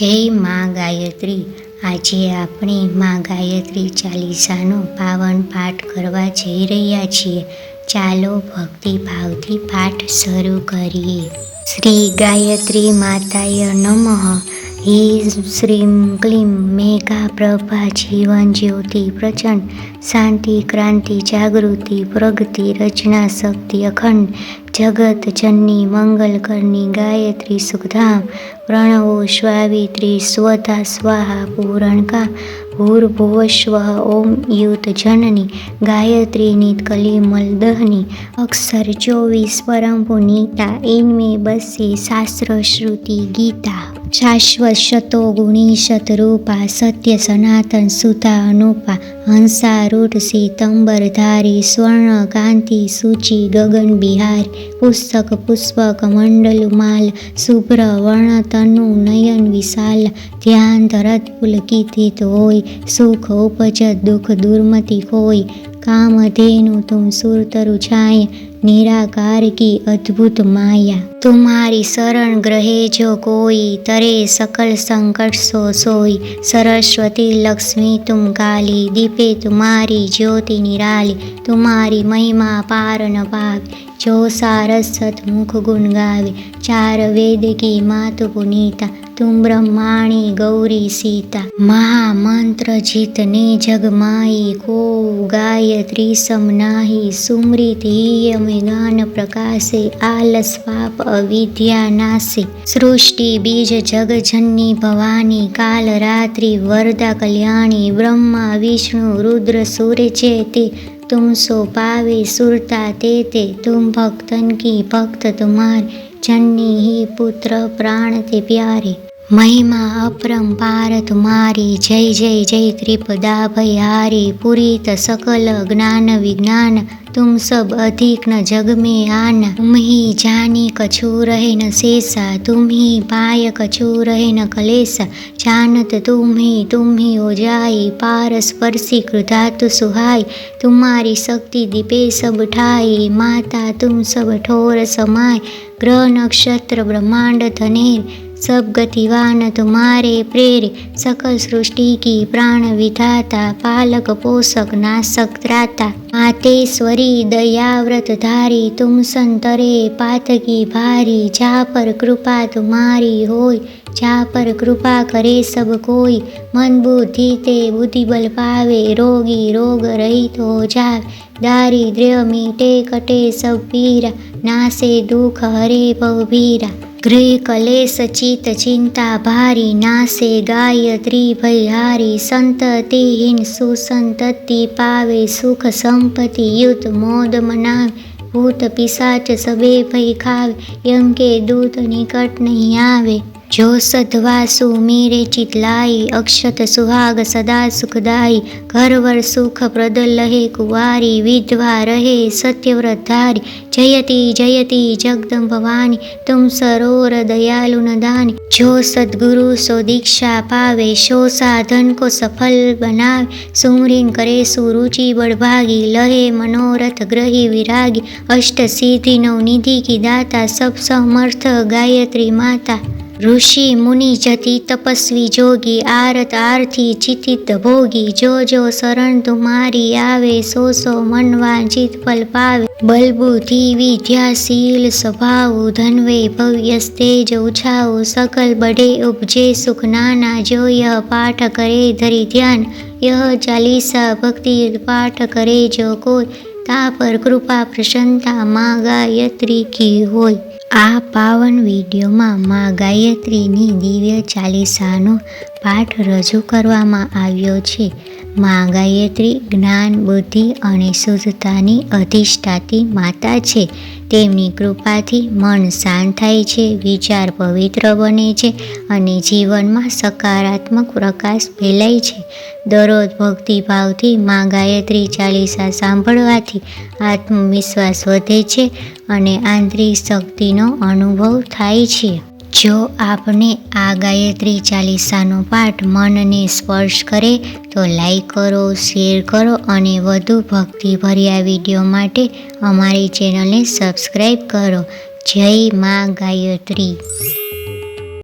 જય મા ગાયત્રી. આજે આપણે મા ગાયત્રી ચાલીસાનો પાવન પાઠ કરવા જઈ રહ્યા છીએ. ચાલો ભક્તિભાવથી પાઠ શરૂ કરીએ. શ્રી ગાયત્રી માતાય નમઃ. હે શ્રીમ ક્લીમ મેઘા પ્રભા જીવન જ્યોતિ પ્રચંડ શાંતિ, ક્રાંતિ, જાગૃતિ, પ્રગતિ, રચના, શક્તિ, અખંડ, જગત, જનની મંગલ કરની ગાયત્રી, સુખધામ, પ્રણવો સ્વાવિત્રી સ્વધા સ્વાહા, પૂરણકા ભૂર્ભુવસ્વ ઓમ યુત જનની ગાયત્રી કલિમલ દહની, અક્ષર ચોવીસ પરમ પુનીતા ઇનમે બસી શાસ્ત્ર શ્રુતિ ગીતા. શાશ્વશતો ગુણીશત રૂપા સત્ય સનાતન સુતા અનુપા હંસારૂઢ સિતંબરધારી સ્વર્ણ કાંતિ સૂચિ ગગન બિહાર પુસ્તક પુષ્પક મંડલ માલ શુભ્ર વર્ણ તનુ નયન વિશાલ ધ્યાન ધરત પુલકિતિત હોય સુખ ઉપજત દુઃખ દુર્મતિ હોય કામધેનુ તું સુરતરુ છાંય નિરાકાર કી અદ્ભુત માયા. તુમારી શરણ ગ્રહે જો કોઈ, તરે સકલ સંકટ સો સોઈ સરસ્વતી લક્ષ્મી, તુમ કાલી દીપે તુમારી જ્યોતિ નિરાલી. તુમારી મહિમા પાર ન પાવી. જો સારસ સતમુખ ગુણ ગાવે. ચાર વેદ કી માતુ પુનીતા. તું બ્રહ્માણી ગૌરી સીતા. મહામંત્ર જીતને જગમાઈ કો ગાય ત્રિસમ નાહી. સુમૃત હિયમ જ્ઞાનવિજ્ઞાન પ્રકાશે આલસ્વાપ અવિદ્યા નાશે. સૃષ્ટિ, બીજ, જગજનની ભવાની કાલ, રાત્રિ, વરદા, કલ્યાણી, બ્રહ્મા, વિષ્ણુ, રુદ્ર, સૂર્ય છે તે તુમ સો પાવે, સુરતા તે તે તુમ ભક્તન કી ભક્ત તુમાર, જનની હી પુત્ર પ્રાણ તે પ્યારે. મહિમા અપરંપાર તુમારી, જય જય જય ત્રિપદા ભયારી પુરીત સકલ જ્ઞાન વિજ્ઞાન तुम सब अधिक न जग में आना तुम ही जानी कछु रहे न शेषा तुम ही पाय कछु रहे न कलेसा जानत तुम ही तुम ही हो जाई पार स्पर्शी कृधातु सुहाई तुम्हारी शक्ति दीपे सब ठाई माता तुम सब ठोर समाय ग्रह नक्षत्र ब्रह्मांड धनेर सब गतिवान तुम्हारे प्रेरे सकल सृष्टि की प्राण विधाता पालक पोषक नाशक त्राता मातेश्वरी दयाव्रत धारी तुम संतरे पातकी भारी जा पर कृपा तुम्हारी होय जा पर कृपा करे सब कोई मन बुद्धि ते बुद्धि बल पावे रोगी रोग रहित हो जावे दारिद्र्य मीटे कटे सब पीरा नासे दुख हरे भवभीरा गृहकलेशचित नासे गायत्री भैहारी सन्ततिहीन सुसन्तति पावे सुखसम्पत्ति युत मोद मनावे भूतपिसाच सभे भैखावे यङ्के दूत निकट नकट आवे જો સધવા સુમીરે ચિતલાઈ અક્ષત સુહાગ સદા સુખદાઈ ઘરવર સુખ પ્રદ લહે કુવારી વિધવા રહે સત્યવ્રતધારી જયતી જયતી જગદમ ભવાની તુમ સરોર દયાલુ નદાની જો સદગુરુ સો દીક્ષા પાવે શો સાધન કો સફલ બનાવે સુમરીન કરે સુરુચિ બળભાગી લહે મનોરથ ગ્રહી વિરાગી અષ્ટ સિદ્ધિ નવનિધિ કી દાતા સબ સમર્થ ગાયત્રી માતા ઋષિ મુનિ જતી તપસ્વી જોગી આરત આરથી ચિતિત ભોગી જો જો શરણ તુમારી આવે સો સો મનવા જીત ફલ પાવે. બલબુ ધીવી ધ્યાશીલ સ્વભાવ ધનવે ભવ્ય સ્તેજ ઉછાવ સકલ બઢે ઉપજે સુખ નાના જો યહ પાઠ કરે ધરી ધ્યાન. યહ ચાલીસા ભક્તિ પાઠ કરે જો કોઈ. તા પર કૃપા પ્રસન્નતા માં ગાયત્રી કી હોય. આ પાવન વિડીયોમાં મા ગાયત્રીની દિવ્ય ચાલીસાનો પાઠ રજૂ કરવામાં આવ્યો છે. મા ગાયત્રી જ્ઞાન, બુદ્ધિ અને શુદ્ધતાની અધિષ્ઠાતી માતા છે. તેમની કૃપાથી મન શાંત થાય છે, વિચાર પવિત્ર બને છે અને જીવનમાં સકારાત્મક પ્રકાશ ફેલાય છે. દરરોજ ભક્તિભાવથી મા ગાયત્રી ચાલીસા સાંભળવાથી આત્મવિશ્વાસ વધે છે અને આંતરિક શક્તિનો અનુભવ થાય છે. જો આપને આ ગાયત્રી ચાલીસાનો પાઠ મનને સ્પર્શ કરે, તો લાઈક કરો શેર કરો અને વધુ ભક્તિભર્યા વીડિયો માટે અમારી ચેનલને સબસ્ક્રાઈબ કરો. જય મા ગાયત્રી.